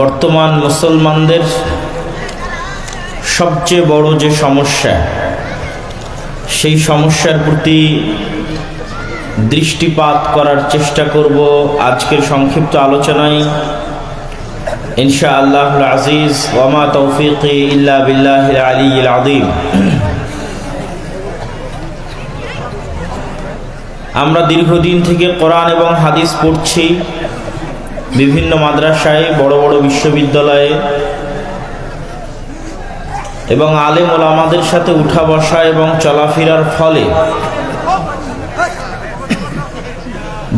বর্তমান মুসলমানদের সবচেয়ে বড় যে সমস্যা, সেই সমস্যার প্রতি দৃষ্টিপাত করার চেষ্টা করব আজকের সংক্ষিপ্ত আলোচনায়। ইনশা আল্লাহ আজিজ, ওয়ামা তৌফিক ইল্লা বিল্লাহ আলী আদিম আমরা দীর্ঘদিন থেকে কোরআন এবং হাদিস পড়ছি। বিভিন্ন মাদ্রাসায়, বড় বড় বিশ্ববিদ্যালয়ে এবং আলেম ওলামাদের সাথে উঠা বসা এবং চলাফেরার ফলে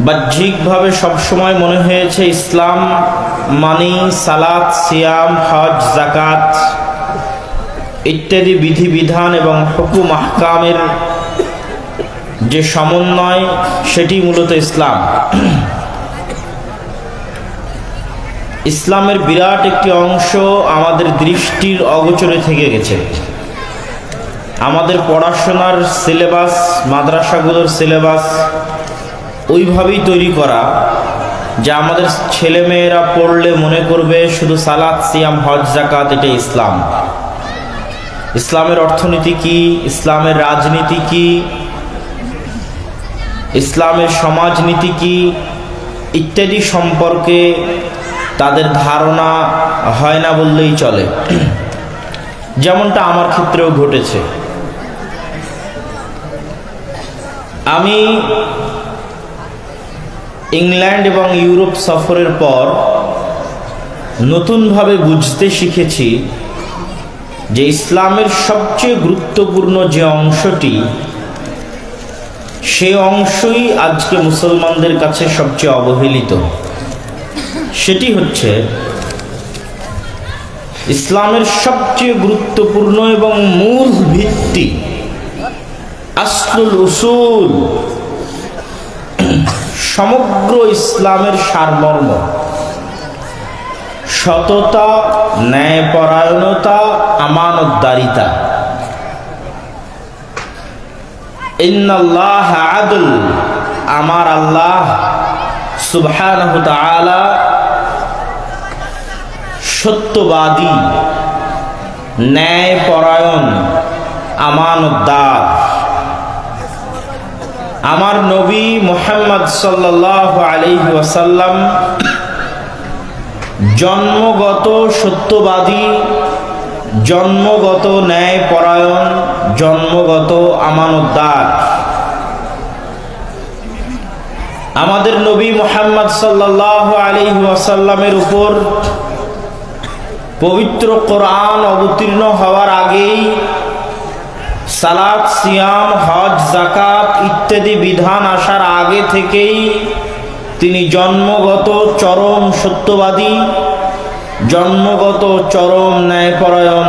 বাহ্যিকভাবে সবসময় মনে হয়েছে ইসলাম মানি, সালাত, সিয়াম, হজ জাকাত ইত্যাদি বিধিবিধান এবং হুকুম আহকামের যে সমন্বয়, সেটি মূলত ইসলাম। ইসলামের বিরাট একটি অংশ আমাদের দৃষ্টির অগোচরে থেকে গেছে। আমাদের পড়াশোনার সিলেবাস, মাদ্রাসাগুলোর সিলেবাস ওইভাবেই তৈরি করা যা আমাদের ছেলেমেয়েরা পড়লে মনে করবে শুধু সালাদ সিয়াম, হজ জাকাত এটা ইসলাম। ইসলামের অর্থনীতি কি? ইসলামের রাজনীতি কি? ইসলামের সমাজনীতি কি? ইত্যাদি সম্পর্কে তাদের ধারণা হয় না বললেই চলে। যেমনটা আমার ক্ষেত্রেও ঘটেছে। আমি ইংল্যান্ড এবং ইউরোপ সফরের পর নতুনভাবে বুঝতে শিখেছি যে ইসলামের সবচেয়ে গুরুত্বপূর্ণ যে অংশটি সে অংশই আজকে মুসলমানদের কাছে সবচেয়ে অবহেলিত। সেটি হচ্ছে ইসলামের সবচেয়ে গুরুত্বপূর্ণ এবং মূল ভিত্তি, আসলুল উসুল, সমগ্র ইসলামের সারমর্ম। সততা, ন্যায়পরায়ণতা, আমানতদারিতা। ইন্নাল্লাহ আদল, আমার আল্লাহ তাআলা সত্যবাদী, ন্যায়পরায়ণ, আমানতদার। আমার নবী মোহাম্মদ সাল্লাহ আলাইহি ওয়াসাল্লাম জন্মগত সত্যবাদী, জন্মগত ন্যায়পরায়ণ, জন্মগত আমানতদার। আমাদের নবী মোহাম্মদ সাল্লাহ আলাইহি ওয়াসাল্লামের উপর পবিত্র কোরআন অবতীর্ণ হওয়ার আগেই সালাদ সিয়াম, হজ জাকাত ইত্যাদি বিধান আসার আগে থেকেই তিনি জন্মগত চরম সত্যবাদী, জন্মগত চরম ন্যায়পরায়ণ,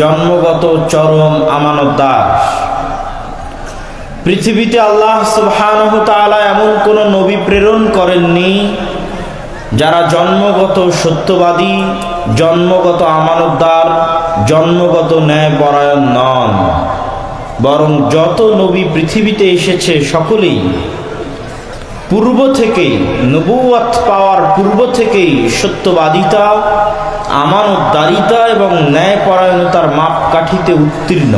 জন্মগত চরম আমানতদার। পৃথিবীতে আল্লাহ সুবহানাহু এমন কোনো নবী প্রেরণ করেননি যারা জন্মগত সত্যবাদী জন্মগত আমানতদার, জন্মগত ন্যায়পরায়ণ নন। বরং যত নবী পৃথিবীতে এসেছে সকলেই পূর্ব থেকেই নবুয়াত পাওয়ার পূর্ব থেকেই সত্যবাদিতা, আমানতদারিতা এবং ন্যায়পরায়ণতার মাপকাঠিতে উত্তীর্ণ।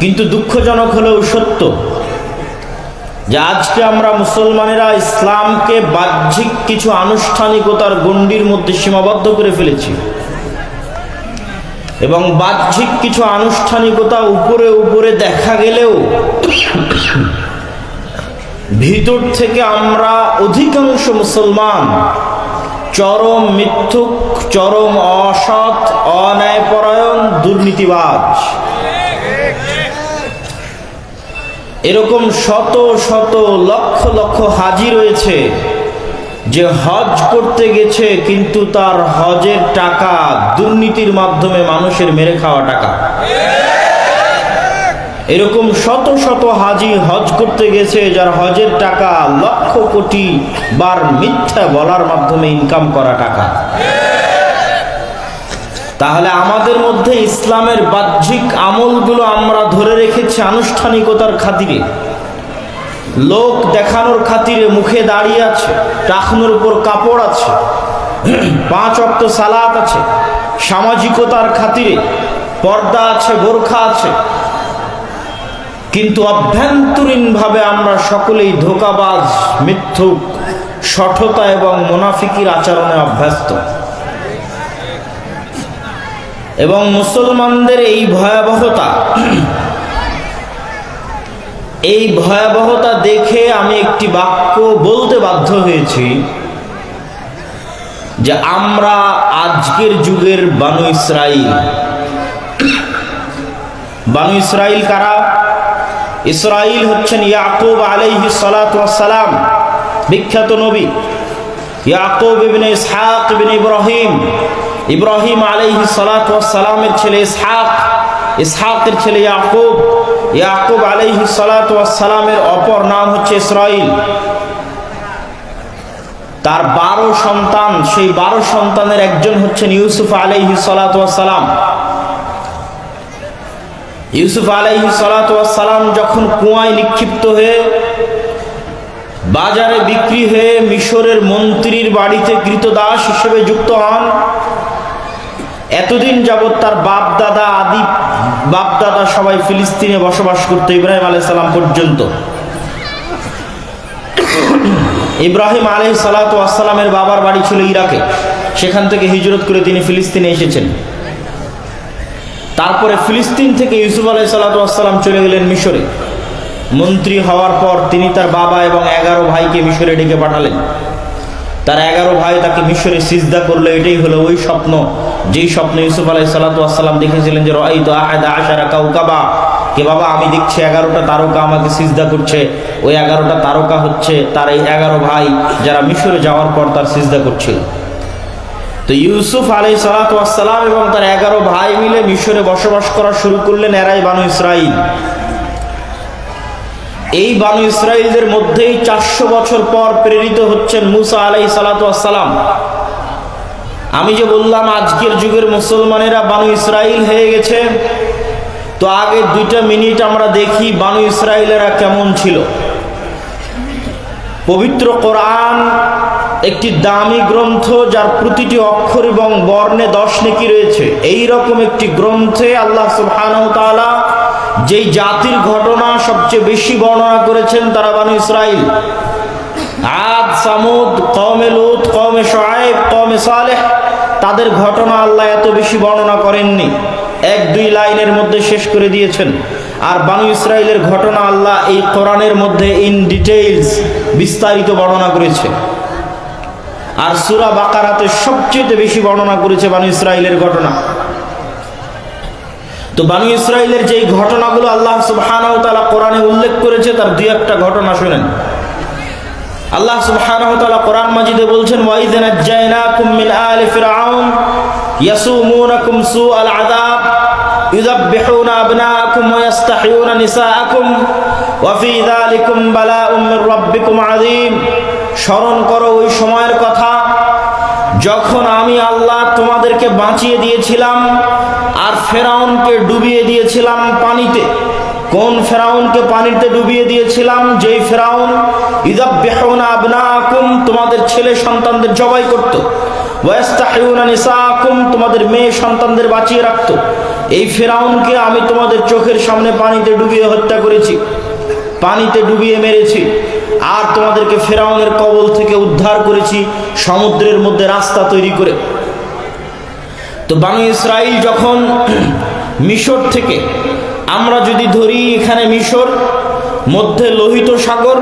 কিন্তু দুঃখজনক হলেও সত্য যে আজকে আমরা মুসলমানেরা ইসলামকে বাহ্যিক কিছু আনুষ্ঠানিকতার গণ্ডির মধ্যে সীমাবদ্ধ করে ফেলেছি। এবং বাহ্যিক কিছু আনুষ্ঠানিকতা উপরে উপরে দেখা গেলেও ভিতর থেকে আমরা অধিকাংশ মুসলমান চরম মিথ্যুক, চরম অসৎ, অন্যায়পরায়ণ, দুর্নীতিবাজ। এরকম শত শত লক্ষ লক্ষ হাজি রয়েছে যে হজ করতে গেছে কিন্তু তার হজের টাকা দুর্নীতির মাধ্যমে মানুষের মেরে খাওয়া টাকা। এরকম শত শত হাজি হজ করতে গেছে যার হজের টাকা লক্ষ কোটি বার মিথ্যা বলার মাধ্যমে ইনকাম করা টাকা। তাহলে আমাদের মধ্যে ইসলামের বাহ্যিক আমলগুলো আমরা ধরে রেখেছি আনুষ্ঠানিকতার খাতিরে। লোক দেখানোর খাতিরে মুখে দাঁড়িয়ে আছে টাকনোর উপর কাপড় আছে, পাঁচ অক্ত সালাত আছে, সামাজিকতার খাতিরে পর্দা আছে, বোরখা আছে। কিন্তু অভ্যন্তরীণভাবে আমরা সকলেই ধোকাবাজ, মিথ্যুক, সঠতা এবং মোনাফিকির আচরণে অভ্যস্ত। এবং মুসলমানদের এই ভয়াবহতা এই ভয়াবহতা দেখে আমি একটি বাক্য বলতে বাধ্য হয়েছি যে আমরা আজকের যুগের বানু ইসরাইল। বানু ইসরাইল কারা? ইসরাইল হচ্ছেন ইয়াকুব আলাইহি সালাম বিখ্যাত নবী। ইয়াকুব ইবনে ইসহাক ইবনে ইব্রাহিম ইব্রাহিম আলাইহি সালামের ছেলে ইসহাক, ইসহাকের ছেলে ইয়াকুব। ইয়াকুব আলাইহি সালামের অপর নাম হচ্ছে ইসরাইল তার বারো সন্তান, সেই বারো সন্তানের একজন হচ্ছেন ইউসুফ আলাইহি সালাম ইউসুফ আলাইহি সালাম যখন কুয়ায় নিক্ষিপ্ত হয়ে বাজারে বিক্রি হয়ে মিশরের মন্ত্রীর বাড়িতে কৃতদাস হিসেবে যুক্ত হন এতদিন যাবৎ তার বাপ দাদা আদি বাপ দাদা সবাই ফিলিস্তিনে বসবাস করতো ইব্রাহিম আলাইসাল্লাম পর্যন্ত। ইব্রাহিম আলহ সালাতামের বাবার বাড়ি ছিল ইরাকে। সেখান থেকে হিজরত করে তিনি ফিলিস্তিনে এসেছেন। তারপরে ফিলিস্তিন থেকে ইউসুফ আলাই সাল্লাতাম চলে গেলেন মিশরে। মন্ত্রী হওয়ার পর তিনি তার বাবা এবং এগারো ভাইকে মিশরে ডেকে পাঠালেন। তার এগারো ভাই তাকে মিশরে সিজদা করল, এটাই হলো ওই স্বপ্ন। যেই স্বপ্ন ইউসুফ আলাই সাল্লাতাম দেখেছিলেন যে রয় তো আহাদা আশারা কাউকাবা কে বাবা, আমি দেখছি এগারোটা তারকা আমাকে সিজদা করছে। ওই এগারোটা তারকা হচ্ছে তার এই এগারো ভাই যারা মিশরে যাওয়ার পর তার সিজদা করছিল। তো ইউসুফ আলাই সালাতাম এবং তার এগারো ভাই মিলে মিশরে বসবাস করা শুরু করলেন এরাই বানু ইসরাইল এই বানু ইসরায়েলদের মধ্যেই চারশো বছর পর প্রেরিত হচ্ছেন মুসা আলাই সালাতাম আমি যে বললাম, আজকের যুগের মুসলমানেরা বানু ইসরায়েল হয়ে গেছে। তো আগে দুইটা মিনিট আমরা দেখি বানু ইসরায়েলেরা কেমন ছিল। পবিত্র কোরআন একটি দামি গ্রন্থ যার প্রতিটি অক্ষর এবং বর্ণে দশ নেকি রয়েছে। এই রকম একটি গ্রন্থে আল্লাহ সুবহানাহু যেই জাতির ঘটনা সবচেয়ে বেশি বর্ণনা করেছেন তারা বানু ইসরাইল। আদ, সামুদ কমে লুত কমে সোয়েব কমে সালেহ, তাদের ঘটনা আল্লাহ এত বেশি বর্ণনা করেননি। এক দুই লাইনের মধ্যে শেষ করে দিয়েছেন। আর বানু ইসরায়েলের ঘটনা আল্লাহ এই কোরআনের মধ্যে ইন ডিটেইলস বিস্তারিত বর্ণনা করেছে। আর সুরা বাকারাতে সবচেয়ে বেশি বর্ণনা করেছে বানু ইসরায়েলের ঘটনা। তো বানু ইসরায়েলের যেই ঘটনাগুলো আল্লাহ সুবহানাহু কোরআনে উল্লেখ করেছে, তার দুই একটা ঘটনা শুনেন। আল্লাহ সুবহানাহু তাআলা কোরআন মাজিদে বলছেন ওয়াইদ নাজ্জায়নাকুম মিন আলি ফিরআউন ইয়াসুমুনাকুম সুআল আযাব ওয়া ইস্তাহিয়ুনা নিসাআকুম, ওয়া ফি যালিকুম বালাউম মির রাব্বিকুম আযীম। স্মরণ করো ওই সময়ের কথা, যখন আমি আল্লাহ তোমাদেরকে বাঁচিয়ে দিয়েছিলাম, আর ফেরাউনকে ডুবিয়ে দিয়েছিলাম পানিতে। কোন ফেরাউনকে পানিতে ডুবিয়ে দিয়েছিলাম? যেই ফেরাউন ইদাব্বেহনা আবনাকুম তোমাদের ছেলে সন্তানদের জবাই করত। নিসাকুম তোমাদের মেয়ে সন্তানদের বাঁচিয়ে রাখত। এই ফেরাউনকে আমি তোমাদের চোখের সামনে পানিতে ডুবিয়ে হত্যা করেছি, পানিতে ডুবিয়ে মেরেছি, আর তোমাদেরকে ফেরাউনের কবল থেকে উদ্ধার করেছি, সমুদ্রের মধ্যে রাস্তা তৈরি করে। তো বানু ইসরাইল যখন মিশর থেকে, আমরা যদি ধরি এখানে মিশর, মধ্যে লোহিত সাগর,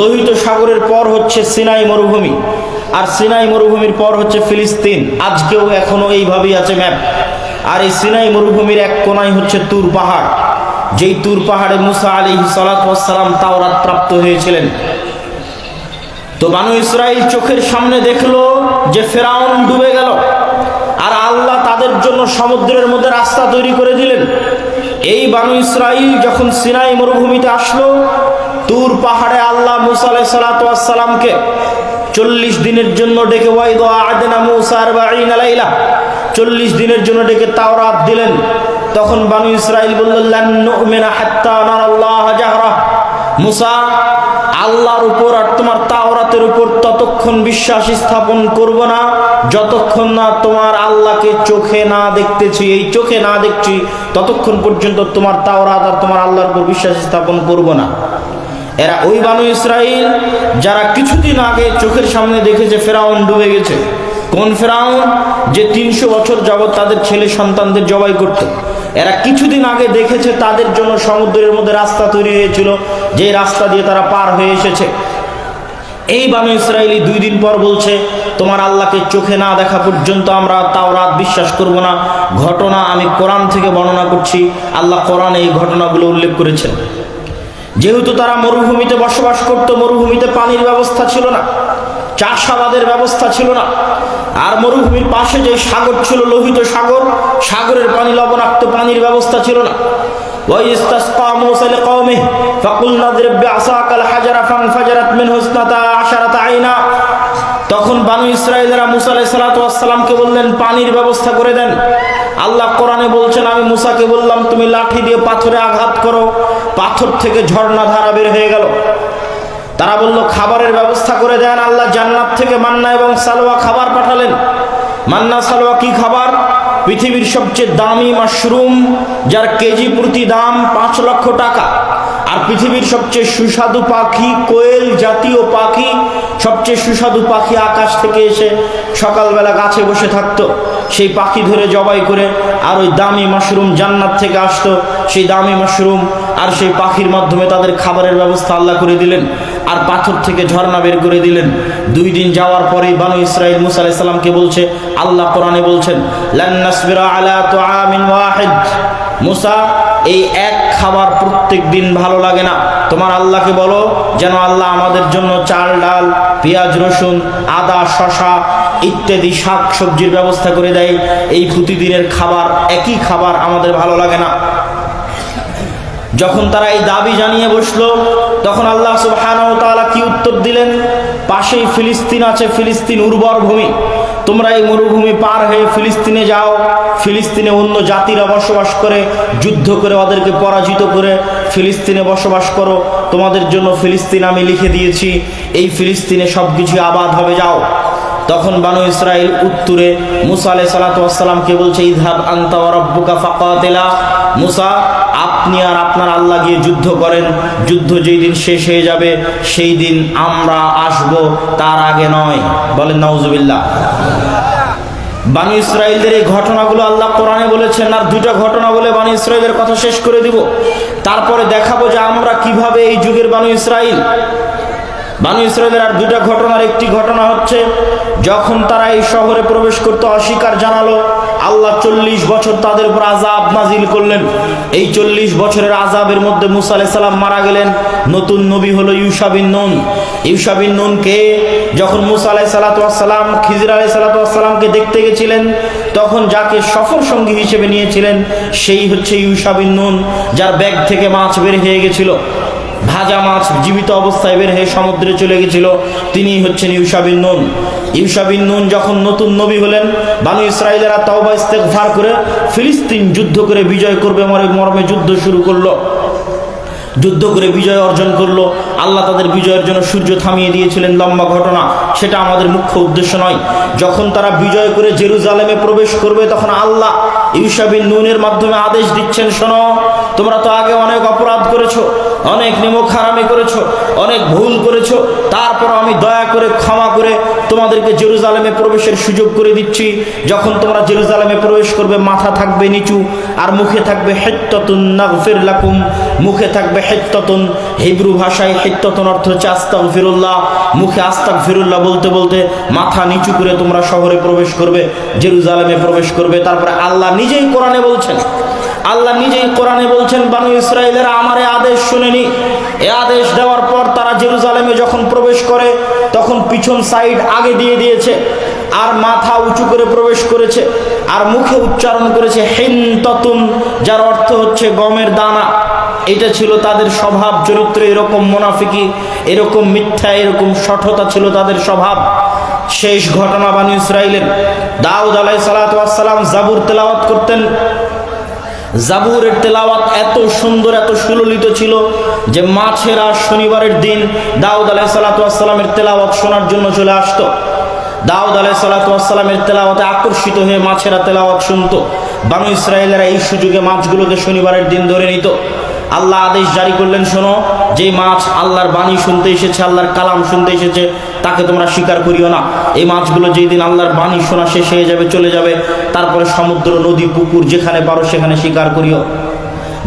লোহিত সাগরের পর হচ্ছে সিনাই মরুভূমি, আর সিনাই মরুভূমির পর হচ্ছে ফিলিস্তিন। আজকেও এখনও এইভাবেই আছে ম্যাপ। আর এই সিনাই মরুভূমির এক কোনায় হচ্ছে তুর পাহাড়। যেই তুর পাহাড়ে মুসা আলী সালাতাম তাওরাত প্রাপ্ত হয়েছিলেন। তো বানু ইসরাইল চোখের সামনে দেখল যে ফেরাউন ডুবে গেল। আর আল্লাহ তাদের জন্য সমুদ্রের মধ্যে রাস্তা তৈরি করে দিলেন। এই বানু ইসরাইল যখন সিনাই মরুভূমিতে আসলো তুর পাহাড়ে আল্লাহ মুসা সালাতামকে চল্লিশ দিনের জন্য ডেকে, ওয়াইদ চল্লিশ দিনের জন্য ডেকে তাওরাত দিলেন। তখন বানু ইসরাইল বললেন মুসা আল্লাহর উপর আর তোমার তাওরাতের উপর ততক্ষণ বিশ্বাস স্থাপন করব না। যতক্ষণ না তোমার আল্লাহকে চোখে না দেখতেছি, এই চোখে না দেখছি, ততক্ষণ পর্যন্ত তোমার তাওরাত আর তোমার আল্লাহর উপর বিশ্বাস স্থাপন করব না। এরা ওই বানু ইসরাইল যারা কিছুদিন আগে চোখের সামনে দেখেছে ফেরাউন ডুবে গেছে। কোন ফেরাউন যে তিনশো বছর যাবৎ তাদের ছেলে সন্তানদের জবাই করত? এরা কিছুদিন আগে দেখেছে তাদের জন্য সমুদ্রের মধ্যে রাস্তা তৈরি হয়েছিল, যে রাস্তা দিয়ে তারা পার হয়ে এসেছে। এই বানু ইসরায়েলি দুই দিন পর বলছে, তোমার আল্লাহকে চোখে না দেখা পর্যন্ত আমরা তাও রাত বিশ্বাস করব না। ঘটনা আমি কোরআন থেকে বর্ণনা করছি। আল্লাহ কোরআনে এই ঘটনাগুলো উল্লেখ করেছেন। যেহেতু তারা মরুভূমিতে বসবাস করত, মরুভূমিতে পানির ব্যবস্থা ছিল না, চাষাবাদের ব্যবস্থা ছিল না। আর মরুভূমির পাশে যে সাগর ছিল, লোহিত সাগর, সাগরের পানি লবণাক্ত পানির ব্যবস্থা ছিল না। তখন মুসা বললেন, পানির ব্যবস্থা করে দেন। আল্লাহ কোরআনে বলছেন, আমি মুসাকে বললাম, তুমি লাঠি দিয়ে পাথরে আঘাত করো, পাথর থেকে ঝর্ণা ধারা বের হয়ে গেল। তারা বলল, খাবারের ব্যবস্থা করে দেন, আল্লাহ জান্নাত থেকে মান্না এবং সালোয়া খাবার পাঠালেন। মান্না, সালোয়া কি খাবার? পৃথিবীর সবচেয়ে দামি মাশরুম, যার কেজি প্রতি দাম পাঁচ লক্ষ টাকা। আর পৃথিবীর সবচেয়ে সুস্বাদু পাখি, কোয়েল জাতীয় পাখি, সবচেয়ে সুস্বাদু পাখি আকাশ থেকে এসে সকালবেলা গাছে বসে থাকতো। সেই পাখি ধরে জবাই করে আর ওই দামি মাশরুম জান্নাত থেকে আসতো। সেই দামি মাশরুম আর সেই পাখির মাধ্যমে তাদের খাবারের ব্যবস্থা আল্লাহ করে দিলেন। আর পাথর থেকে ঝর্ণা বের করে দিলেন। দুই দিন যাওয়ার পরেই বানু ইসরাইল মুসা আলাইসাল্লামকে বলছে, আল্লাহ কোরআনে বলছেন মুসা, এই এক খাবার প্রত্যেক দিন ভালো লাগে না। তোমার আল্লাহকে বলো, যেন আল্লাহ আমাদের জন্য চাল, ডাল, পেঁয়াজ, রসুন, আদা শশা ইত্যাদি শাক সবজির ব্যবস্থা করে দেয়। এই প্রতিদিনের খাবার, একই খাবার আমাদের ভালো লাগে না। যখন তারা এই দাবি জানিয়ে বসল, তখন আল্লাহ তাআলা কি উত্তর দিলেন? পাশেই ফিলিস্তিন আছে, ফিলিস্তিন উর্বর ভূমি। তোমরা এই মরুভূমি পার হয়ে ফিলিস্তিনে যাও। ফিলিস্তিনে অন্য জাতিরা বসবাস করে, যুদ্ধ করে ওদেরকে পরাজিত করে ফিলিস্তিনে বসবাস করো। তোমাদের জন্য ফিলিস্তিন আমি লিখে দিয়েছি, এই ফিলিস্তিনে সব কিছু আবাদ হবে, যাও। তখন বানু ইসরাইল উত্তরে মুসা আলাই সালাতামকে বলছে ইদহাব আন্তা রব্বুকা ফাকাতিলা। মুসা, আপনি আর আপনার আল্লাহ গিয়ে যুদ্ধ করেন। যুদ্ধ যেই দিন শেষ হয়ে যাবে, সেই দিন আমরা আসব, তার আগে নয়। বলেন, নাউজুবিল্লাহ। বানু ইসরায়েলদের এই ঘটনাগুলো আল্লাহ কোরআনে বলেছেন, আর দুইটা ঘটনা বলে বানু ইসরায়েলের কথা শেষ করে দিব। তারপরে দেখাবো যে আমরা কীভাবে এই যুগের বানু ইসরায়েল বানু ইসরায়েলের আর দুটা ঘটনার একটি ঘটনা হচ্ছে, যখন তারা এই শহরে প্রবেশ করতে অস্বীকার জানালো, আল্লাহ চল্লিশ বছর তাদের উপর আজাব নাজিল করলেন। এই চল্লিশ বছরের আজাবের মধ্যে মুসা আলাই সাল্লাম মারা গেলেন। নতুন নবী হলো ইউসাবিন নুন। ইউসাবিন নুনকে যখন মুসা আলাই সালাতাম খিজির আলাই সালাতামকে দেখতে গেছিলেন, তখন যাকে সফর সঙ্গী হিসেবে নিয়েছিলেন, সেই হচ্ছে ইউসাবিন নুন, যার ব্যাগ থেকে মাছ বের হয়ে গেছিল। ভাজা মাছ জীবিত অবস্থায় বের হয়ে সমুদ্রে চলে গেছিল তিনি হচ্ছেন ইউসাবিন নুন। ইউসাবিন নুন যখন নতুন নবী হলেন, বানু ইসরায়েলেরা তওবা, ইস্তেগফার করে ফিলিস্তিন যুদ্ধ করে বিজয় করবে, মরে মর্মে যুদ্ধ শুরু করল। যুদ্ধ করে বিজয় অর্জন করল। আল্লাহ তাদের বিজয়ের জন্য সূর্য থামিয়ে দিয়েছিলেন লম্বা ঘটনা। সেটা আমাদের মুখ্য উদ্দেশ্য নয়। যখন তারা বিজয় করে জেরুজালেমে প্রবেশ করবে, তখন আল্লাহ ইউসাবিন নুনের মাধ্যমে আদেশ দিচ্ছেন, শোনো, তোমরা তো আগে অনেক অপরাধ করেছ, অনেক নিমক হারামি করেছ, অনেক ভুল করেছ। তারপর আমি দয়া করে ক্ষমা করে তোমাদেরকে জেরুজালেমে প্রবেশের সুযোগ করে দিচ্ছি। যখন তোমরা জেরুজালেমে প্রবেশ করবে, মাথা থাকবে নিচু আর মুখে থাকবে হেত্ততুন নাগফির লাকুম। মুখে থাকবে হেত্ততুন হিব্রু ভাষায় অর্থ হচ্ছে মুখে বলতে বলতে মাথা নিচু করে তোমরা শহরে প্রবেশ করবে প্রবেশ করবে, তারপরে আল্লাহ নিজেই কোরআনে বলছেন। আল্লাহ নিজেই কোরআনে বলছেন, বানু ইসরায়েলেরা আমার আদেশ শুনেনি। এ আদেশ দেওয়ার পর তারা জেরুজালেমে যখন প্রবেশ করে, তখন পিছন সাইড আগে দিয়ে দিয়েছে, আর মাথা উঁচু করে প্রবেশ করেছে, আর মুখে উচ্চারণ করেছে হেন ততুন যার অর্থ হচ্ছে গমের দানা। এটা ছিল তাদের স্বভাব, চরিত্র এরকম মোনাফিকি, এরকম মিথ্যা, এরকম সঠতা ছিল তাদের স্বভাব। শেষ ঘটনা বানু ইসরায়েলের দাউদ আলাই সালাতাম জাবুর তেলাওয়াত করতেন। জাবুরের তেলাওয়াত এত সুন্দর, এত সুললিত ছিল যে মাছেরা শনিবারের দিন দাউদ আলাহ সালাতামের তেলাওয়াত শোনার জন্য চলে আসতো। দাউদ আলাহ সালাতামের তেলাওয়াতে আকর্ষিত হয়ে মাছেরা তেলাওয়াত শুনতো। বানু ইসরায়েলেরা এই সুযোগে মাছগুলোকে শনিবারের দিন ধরে নিত। আল্লাহ আদেশ জারি করলেন, শোনো, যে মাছ আল্লাহর বাণী শুনতে এসেছে, আল্লাহর কালাম শুনতে এসেছে, তাকে তোমরা স্বীকার করিও না। এই মাছগুলো যেই দিন আল্লাহর বাণী শোনা শেষ হয়ে যাবে, চলে যাবে, তারপরে সমুদ্র, নদী, পুকুর যেখানে পারো সেখানে স্বীকার করিও।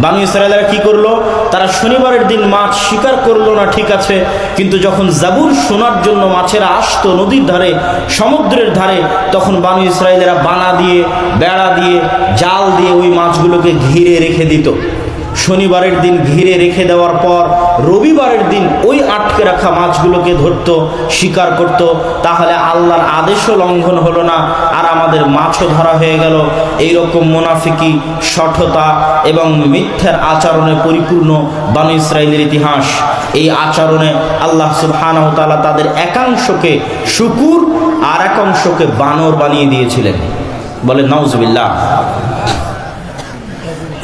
বানু ইসরায়েলেরা কি করল? তারা শনিবারের দিন মাছ শিকার করল না, ঠিক আছে, কিন্তু যখন জাবুর শোনার জন্য মাছেরা আসতো নদীর ধারে, সমুদ্রের ধারে, তখন বানু ইসরায়েলেরা বানা দিয়ে, বেড়া দিয়ে, জাল দিয়ে ওই মাছগুলোকে ঘিরে রেখে দিত। শনিবারের দিন ঘিরে রেখে দেওয়ার পর রবিবারের দিন ওই আটকে রাখা মাছগুলোকে ধরতো, শিকার করত। তাহলে আল্লাহর আদেশও লঙ্ঘন হলো না, আর আমাদের মাছও ধরা হয়ে গেল। এইরকম মুনাফিকি, সঠতা এবং মিথ্যার আচরণে পরিপূর্ণ বানু ইসরায়েলের ইতিহাস। এই আচরণে আল্লাহ সুবহানাহু তাদের একাংশকে শুকুর আর একাংশকে বানর বানিয়ে দিয়েছিলেন। বলে নাউজুবিল্লাহ।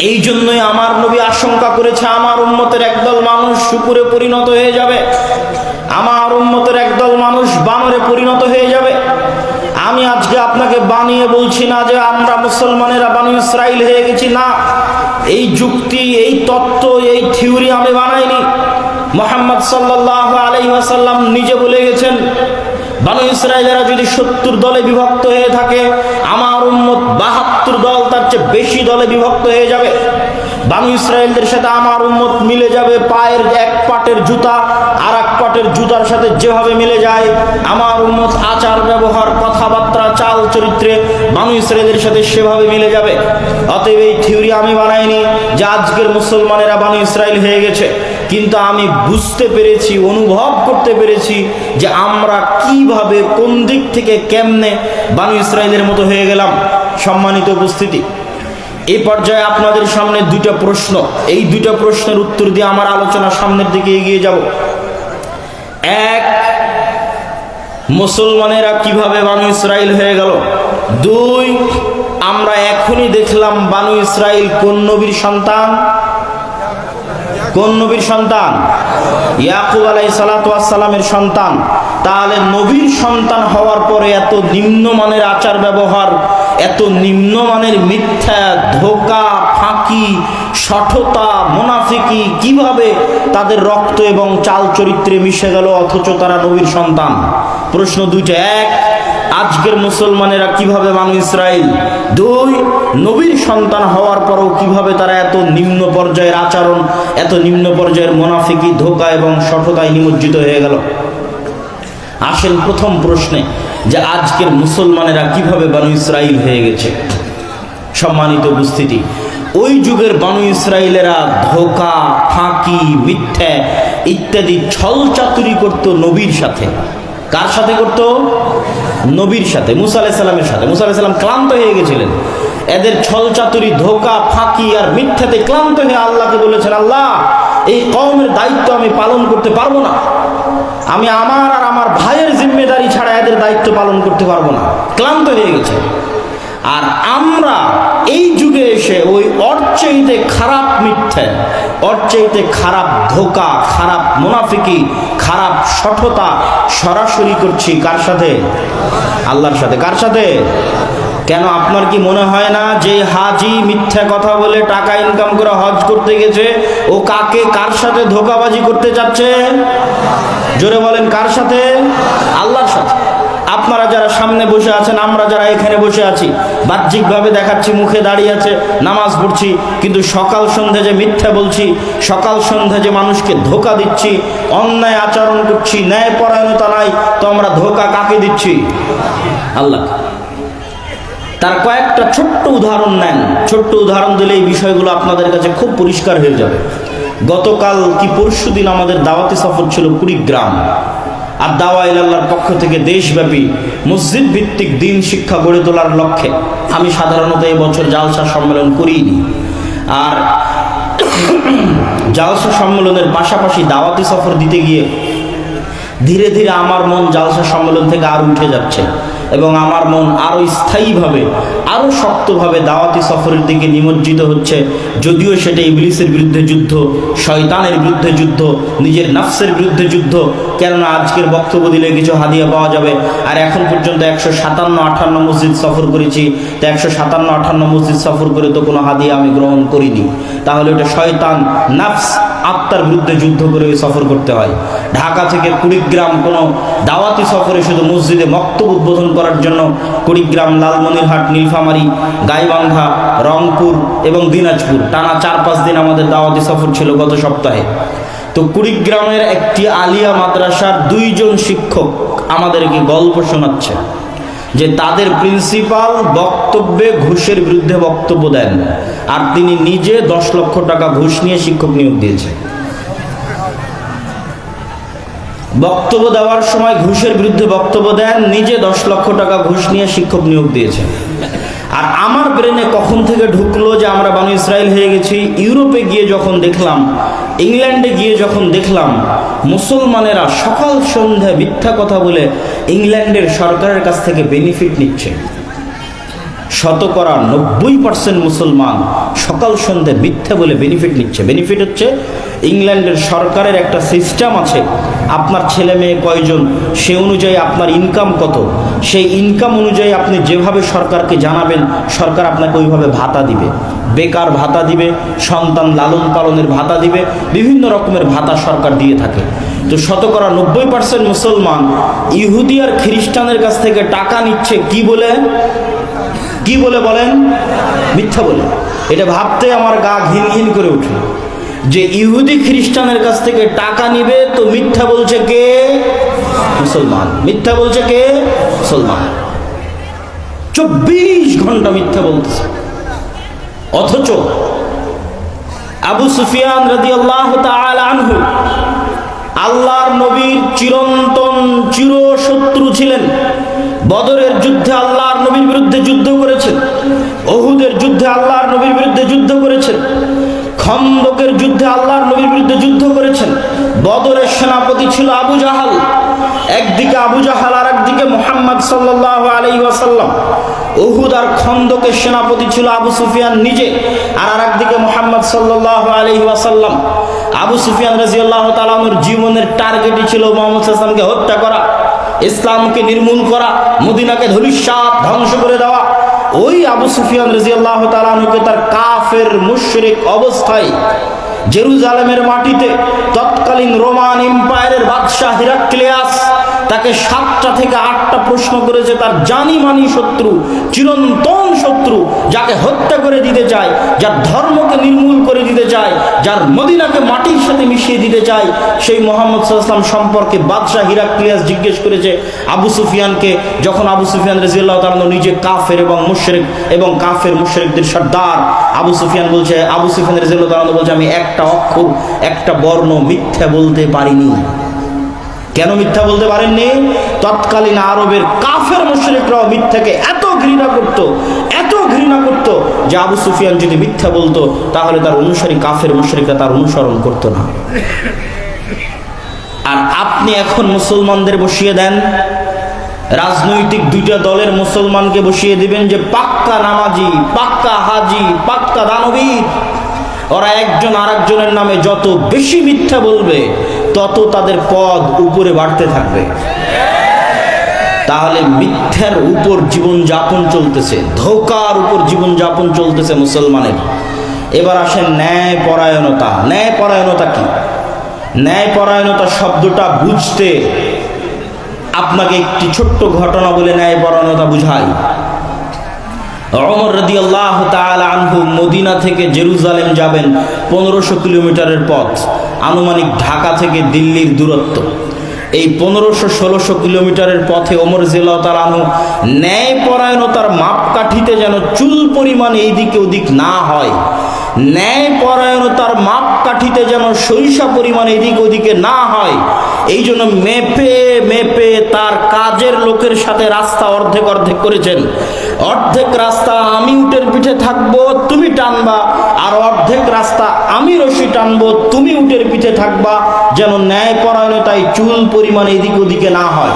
এই জন্যই আমার নবী আশঙ্কা করেছে, আমার উম্মতের একদল মানুষ শুকুরে পরিণত হয়ে যাবে। আমার উম্মতের একদল মানুষ বানরে পরিণত হয়ে যাবে। আমি আজকে আপনাকে বানিয়ে বলছি না যে আমরা মুসলমানেরা বানু ইসরাইল হয়ে গেছি, না। এই যুক্তি, এই তত্ত্ব, এই থিওরি আমি বানাইনি। মোহাম্মদ সাল্লাহ আলাই ওয়াসাল্লাম নিজে বলে গেছেন বানু ইসরায়েলেরা যদি সত্তর দলে বিভক্ত হয়ে থাকে, আমার উম্মত বাহাত্তর দল তার চেয়ে বেশি দলে বিভক্ত হয়ে যাবে। বানু ইসরায়েলদের সাথে আমার উম্মত মিলে যাবে, পায়ের এক পাটের জুতা আর এক পাটের জুতার সাথে যেভাবে মিলে যায়। আমার উম্মত আচার ব্যবহার, কথাবার্তা, চাল চরিত্রে বানু ইসরায়েলের সাথে সেভাবে মিলে যাবে। অতএব এই থিওরি আমি বানাইনি যে আজকের মুসলমানেরা বানু ইসরায়েল হয়ে গেছে। কিন্তু আমি বুঝতে পেরেছি, অনুভব করতে পেরেছি যে আমরা কীভাবে কোন দিক থেকে কেমনে বানু ইসরায়েলের মতো হয়ে গেলাম। সম্মানিত উপস্থিতি এই পর্যায়ে আপনাদের সামনে দুইটা প্রশ্ন। এই দুইটা প্রশ্নের উত্তর দিয়ে আমার আলোচনা সামনের দিকে এগিয়ে যাব। এক, মুসলমানেরা কীভাবে বানু ইসরায়েল হয়ে গেল? দুই, আমরা এখনই দেখলাম বানু ইসরায়েল কোন নবীর সন্তান? কোন নবীর সন্তান? ইয়াকুব আলাই সালাতামের সন্তান। তাহলে নবীর সন্তান হওয়ার পরে এত নিম্নমানের আচার ব্যবহার, এত নিম্নমানের মিথ্যা, ধোকা, ফাঁকি, সঠতা, মুনাফিকি কীভাবে তাদের রক্ত এবং চাল চরিত্রে মিশে গেল? অথচ তারা নবীর সন্তান। প্রশ্ন দুইটা। এক আজকের মুসলমানেরা কীভাবে মানু ইসরায়েল দুই নবীর সন্তান হওয়ার পরও কীভাবে তারা এত নিম্ন পর্যায়ের আচরণ, এত নিম্ন পর্যায়ের মোনাফিকি, ধোকা এবং সঠতায় নিমজ্জিত হয়ে গেল? আসেন প্রথম প্রশ্নে যে আজকের মুসলমানেরা কীভাবে বানু ইসরায়েল হয়ে গেছে? সম্মানিত উপস্থিতি, ওই যুগের বানু ইসরায়েলেরা ধোকা, ফাঁকি, মিথ্যা ইত্যাদি ছল চাতুরি করতো নবীর সাথে। কার সাথে করতো? নবীর সাথে, মুসা আলাইসাল্লামের সাথে। মুসা আলাইসাল্লাম ক্লান্ত হয়ে গেছিলেন। এদের ছল চাতুরি, ধোকা, ফাঁকি আর মিথ্যাতে ক্লান্ত হয়ে আল্লাহকে বলেছেন, আল্লাহ, এই কমের দায়িত্ব আমি পালন করতে পারব না। আমি আমার আর আমার ভাইয়ের জিম্মেদারি ছাড়া এদের দায়িত্ব পালন করতে পারব না। ক্লান্ত হয়ে গেছে। আর আমরা এই যুগে এসে ওই অর্চেইতে খারাপ মিথ্যে, অর্চেইতে খারাপ ধোকা, খারাপ মুনাফিকি, খারাপ সঠতা সরাসরি করছি কার সাথে? আল্লাহর সাথে। কার সাথে? কেন আপনার কি মনে হয় না যে হাজি মিথ্যা কথা বলে টাকা ইনকাম করে হজ করতে গেছে, ও কাকে কার সাথে ধোকাবাজি করতে যাচ্ছে? জোরে বলেন কার সাথে? আল্লাহর সাথে। আপনারা যারা সামনে বসে আছেন, আমরা যারা এখানে বসে আছি, বাহ্যিকভাবে দেখাচ্ছি, মুখে দাঁড়িয়ে আছে, নামাজ পড়ছি, কিন্তু সকাল সন্ধে যে মিথ্যা বলছি, সকাল সন্ধে যে মানুষকে ধোকা দিচ্ছি, অন্যায় আচরণ করছি ন্যায় পরায়ণতা নাই, তো আমরা ধোকা কাকে দিচ্ছি? আল্লাহ। তার কয়েকটা ছোট্ট উদাহরণ নেন। ছোট্ট উদাহরণ দিলে এই বিষয়গুলো আপনাদের কাছে খুব পরিষ্কার হয়ে যাবে। গতকাল কি পরশু দিন আমাদের দাওয়াতি সফর ছিল কুড়িগ্রাম। আর দাওয়া ইলাল্লার পক্ষ থেকে দেশব্যাপী মসজিদ ভিত্তিক দিন শিক্ষা গড়ে তোলার লক্ষ্যে আমি সাধারণত এই বছর জালসা সম্মেলন করিনি। আর জালসা সম্মেলনের পাশাপাশি দাওয়াতি সফর দিতে গিয়ে ধীরে ধীরে আমার মন জালসা সম্মেলন থেকে আর উঠে যাচ্ছে। এবং আমার মন আরও স্থায়ীভাবে আরও শক্তভাবে দাওয়াতি সফরের দিকে নিমজ্জিত হচ্ছে। যদিও সেটা ইবলিসের বিরুদ্ধে যুদ্ধ, শয়তানের বিরুদ্ধে যুদ্ধ, নিজের নাফসের বিরুদ্ধে যুদ্ধ, কেননা আজকের বক্তব্য দিলে কিছু হাদিয়া পাওয়া যাবে। আর এখন পর্যন্ত একশো সাতান্ন আঠান্ন মসজিদ সফর করেছি। তো একশো সাতান্ন আঠান্ন মসজিদ সফর করে তো কোনো হাদিয়া আমি গ্রহণ করিনি। তাহলে ওটা শয়তান, নাফস, আত্মার বিরুদ্ধে যুদ্ধ করে সফর করতে হয়। ঢাকা থেকে কুড়িগ্রাম কোনো দাওয়াতি সফরে শুধু মসজিদে মক্তব উদ্বোধন করার জন্য কুড়িগ্রাম, লালমনিরহাট, নীলফামারী, গাইবান্ধা, রংপুর এবং দিনাজপুর। টানা চার পাঁচ দিন আমাদের দাওয়াতি সফর ছিল গত সপ্তাহে। তো কুড়িগ্রামের একটি আলিয়া মাদ্রাসার দুইজন শিক্ষক আমাদেরকে গল্প শোনাচ্ছে যে তাদের প্রিন্সিপাল বক্তব্যে ঘুষের বিরুদ্ধে বক্তব্য দেন আর তিনি নিজে দশ লক্ষ টাকা ঘুষ নিয়ে শিক্ষক নিয়োগ দিয়েছেন। বক্তব্য দেওয়ার সময় ঘুষের বিরুদ্ধে বক্তব্য দেন, নিজে দশ লক্ষ টাকা ঘুষ নিয়ে শিক্ষক নিয়োগ দিয়েছেন আর আমার ব্রেনে কখন থেকে ঢুকলো যে আমরা বানু ইসরায়েল হয়ে গেছি, ইউরোপে গিয়ে যখন দেখলাম, ইংল্যান্ডে গিয়ে যখন দেখলাম, মুসলমানেরা সকাল সন্ধ্যা মিথ্যা কথা বলে ইংল্যান্ডের সরকারের কাছ থেকে বেনিফিট নিচ্ছে। শতকরা নব্বই পার্সেন্ট মুসলমান সকাল সন্ধ্যে মিথ্যা বলে বেনিফিট নিচ্ছে। বেনিফিট হচ্ছে ইংল্যান্ডের সরকারের একটা সিস্টেম আছে। আপনার ছেলে মেয়ে কয়জন, সে অনুযায়ী আপনার ইনকাম কত। সেই ইনকাম অনুযায়ী আপনি যেভাবে সরকারকে জানাবেন, সরকার আপনাকে ওইভাবে ভাতা দিবে। বেকার ভাতা দিবে, সন্তান লালন পালনের ভাতা দিবে, বিভিন্ন রকমের ভাতা সরকার দিয়ে থাকে। তো শতকরা নব্বই পার্সেন্ট মুসলমান ইহুদি আর খ্রিস্টানের কাছ থেকে টাকা নিচ্ছে কি বলে? কি বলে বলেন? মিথ্যা বলে। এটা ভাবতে আমার গা ঘিন ঘিন করে উঠল। যে ইহুদি খ্রিস্টানের কাছ থেকে টাকা নিবে, তো মিথ্যা বলছে কে? মুসলমান। মিথ্যা বলছে কে? মুসলমান। চব্বিশ ঘণ্টা মিথ্যা বলতেছে। অথচ আবু সুফিয়ান রাদি আল্লাহ আনহু আল্লাহর নবীর চিরন্তন চির শত্রু ছিলেন। বদরের যুদ্ধে আল্লাহর নবীর বিরুদ্ধে যুদ্ধ করেছেন অহুদের যুদ্ধে আল্লাহর নবীর বিরুদ্ধে যুদ্ধ করেছেন খন্দকের যুদ্ধে আল্লাহর নবীর বিরুদ্ধে যুদ্ধ করেছেন, বদরের সেনাপতি ছিল আবু জাহাল, একদিকে আবু জাহাল আর একদিকে মোহাম্মদ সাল্লাহ আলাই ওয়াসাল্লাম, উহুদ আর খন্দকের সেনাপতি ছিল আবু সুফিয়ান নিজে আর আর একদিকে মোহাম্মদ সাল্লাহ আলহি ওয়াসাল্লাম, আবু সুফিয়ান রাজিয়াল্লাহ তালামুর জীবনের টার্গেটই ছিল মোহাম্মদ সাল্লামকে হত্যা করা। ইসলামকে নির্মূল করা, মদিনাকে ধরিসাত ধ্বংস করে দেওয়া। ওই আবু সুফিয়ান রাজিয়াল্লাহ তালানুকে তার কাফের মুশরিক অবস্থায় জেরুজালেমের মাটিতে তৎকালীন রোমান এম্পায়ারের বাদশাহ হিরাক্লিয়াস তাকে সাতটা থেকে আটটা প্রশ্ন করেছে তার জানি মানি শত্রু, চিরন্তন শত্রু, যাকে হত্যা করে দিতে চায়, যার ধর্মকে নির্মূল করে দিতে চায়, যার মদিনাকে মাটির সাথে মিশিয়ে দিতে চায়। সেই মোহাম্মদ সাল্লাম সম্পর্কে বাদশাহ হিরাক্লিয়াস জিজ্ঞেস করেছে আবু সুফিয়ানকে, যখন আবু সুফিয়ান রাজিয়াল্লাহ তাআলা নিজে কাফের এবং মুশরিক এবং কাফের মুশরিকদের সর্দার, আবু সুফিয়ান বলছে, আবু সুফিয়ান রাজিয়াল্লাহ তাআলা বলছে, আমি একটা অক্ষর, একটা বর্ণ মিথ্যা বলতে পারিনি। কেন মিথ্যা বলতে পারেননি? তৎকালীন আরবের কাফের মুশরিকরাও মিথ্যাকে এত ঘৃণা করত, এত ঘৃণা করত যে আবু সুফিয়ান যদি মিথ্যা বলতো, তাহলে তার অনুসারী কাফের মুশরিকরা তার অনুসরণ করতো না। আর আপনি এখন মুসলমানদের বসিয়ে দেন, রাজনৈতিক দুইটা দলের মুসলমানকে বসিয়ে দিবেন যে পাক্কা নামাজি, পাক্কা হাজি, পাক্কা দানবীর। ওরা একজন আর নামে যত বেশি মিথ্যা বলবে তত তাদের পদ উপরে বাড়তে থাকবে। তাহলে মিথ্যার উপর জীবন যাপন চলতেছে, ধোকার উপর জীবন যাপন চলতেছে মুসলমানের। এবার আসেন ন্যায় পরায়ণতা ন্যায় পরায়ণতা কি? ন্যায় পরায়ণতা শব্দটা বুঝতে আপনাকে একটি ছোট্ট ঘটনা বলে ন্যায় পরায়ণতা বুঝাই। অমর রদি আল্লাহ আনহু মদিনা থেকে জেরুজালেম যাবেন পনেরোশো কিলোমিটারের পথ। আনুমানিক ঢাকা থেকে দিল্লির দূরত্ব। এই পনেরোশো ষোলোশো কিলোমিটারের পথে ওমর জিল্লাহ আনু ন্যায় পরায়ণতার মাপকাঠিতে যেন চুল পরিমাণ এইদিকে ওদিক না হয় ন্যায় পরায়ণতার মাপকাঠিতে যেন সরিষা পরিমাণ এদিক ওদিকে না হয় এই জন্য মেপে মেপে তার কাজের লোকের সাথে রাস্তা অর্ধেক অর্ধেক করেছেন। অর্ধেক রাস্তা আমি উটের পিঠে থাকব, তুমি টানবা, আর অর্ধেক রাস্তা আমি রশি টানবো, তুমি উটের পিঠে থাকবা, যেন ন্যায় পরায়ণতায় চুল পরিমাণ এদিক ওদিকে না হয়।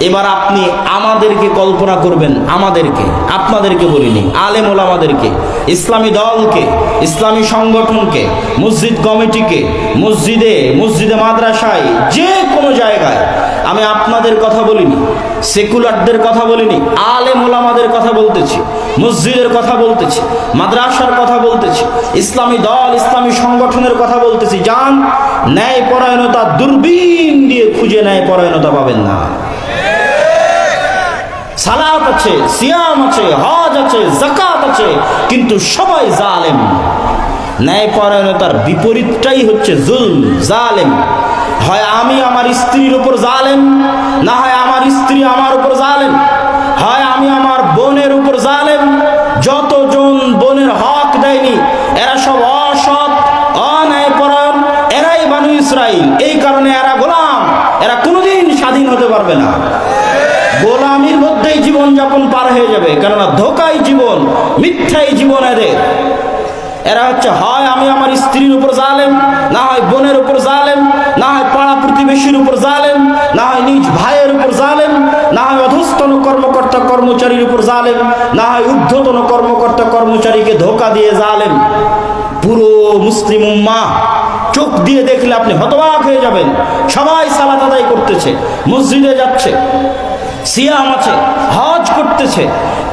এবার আপনি আমাদেরকে কল্পনা করবেন, আমাদেরকে, আপনাদেরকে বলিনি, আলেম ওলামাদেরকে, ইসলামী দলকে, ইসলামী সংগঠনকে, মসজিদ কমিটিকে, মসজিদে মসজিদে মাদ্রাসায়, যে কোনো জায়গায় আমি আপনাদের কথা বলিনি, সেকুলারদের কথা বলিনি, আলেম ওলামাদের কথা বলতেছি, মসজিদের কথা বলতেছি, মাদ্রাসার কথা বলতেছি, ইসলামী দল, ইসলামী সংগঠনের কথা বলতেছি, যান ন্যায় পরায়ণতা দূরবীন দিয়ে খুঁজে ন্যায় পরায়ণতা পাবেন না। সালাত আছে, সিয়াম আছে, হজ আছে জাকাত আছে, কিন্তু সবাই জালেম। ন্যায় পরায়ণতার বিপরীতটাই হচ্ছে জুল জালেম। হয় আমি আমার স্ত্রীর উপর জালেম, না হয় আমার স্ত্রী আমার উপর জালেম। হয় আমি আমার বোনের উপর জালেম, যতজন বোনের হক দেয়নি, এরা সব অসৎ, অন্যায় পরায়ণ, এরাই বানু ইসরাইল। এই কারণে এরা গোলাম, এরা কোনোদিন স্বাধীন হতে পারবে না। হয়ে যাবে। কেননা ধোকাই জীবন, মিথ্যাই জীবন এদের। এরা হচ্ছে, হয় আমি আমার স্ত্রীর উপর জালেম, না হয় বোনের উপর জালেম, না হয় পাড়া প্রতিবেশীর উপর জালেম, না হয় নিজ ভাইয়ের উপর জালেম, না হয় অধস্তন কর্মকর্তা কর্মচারীর উপর জালেম, না হয় ঊর্ধ্বতন কর্মকর্তা কর্মচারীকে ধোকা দিয়ে জালেম। পুরো মুসলিম উম্মা চোখ দিয়ে দেখলে আপনি হতবাক হয়ে যাবেন। সবাই সালাত আদায় করতেছে, মসজিদে যাচ্ছে। সিয়াম আছে, হজ করতেছে।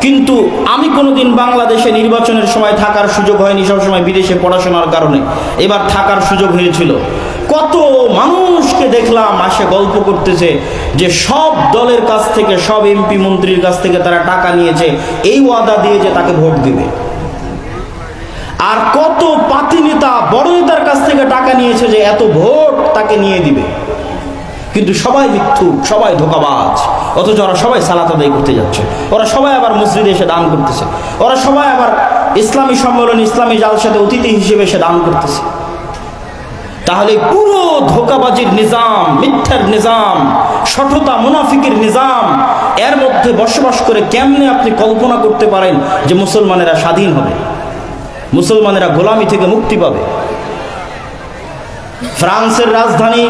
কিন্তু আমি কোনোদিন বাংলাদেশে নির্বাচনের সময় থাকার সুযোগ হয়নি, সবসময় বিদেশে পড়াশোনার কারণে। এবার থাকার সুযোগ হয়েছিল। কত মানুষকে দেখলাম আসে গল্প করতেছে যে সব দলের কাছ থেকে, সব এমপি মন্ত্রীর কাছ থেকে তারা টাকা নিয়েছে, এই ওয়াদা দিয়ে যে তাকে ভোট দিবে। আর কত পাতি নেতা, বড় নেতার কাছ থেকে টাকা নিয়েছে যে এত ভোট তাকে নিয়ে দিবে। কিন্তু সবাই মিথ্যু সবাই ধোকাবাজ। অথচ ওরা সবাই সালাত আদায় করতে যাচ্ছে। ওরা সবাই আবার মসজিদে এসে দান করতেছে। ওরা সবাই আবার ইসলামী সম্মেলন, ইসলামী জালসাতে অতিথি হিসেবে এসে দান করতেছে। তাহলে পুরো ধোকাবাজির নিজাম, মিথ্যার নিজাম, সঠতা মুনাফিকের নিজাম, এর মধ্যে বসবাস করে কেমনে আপনি কল্পনা করতে পারেন যে মুসলমানেরা স্বাধীন হবে? মুসলমানেরা গোলামি থেকে মুক্তি পাবে? ফ্রান্সের রাজধানী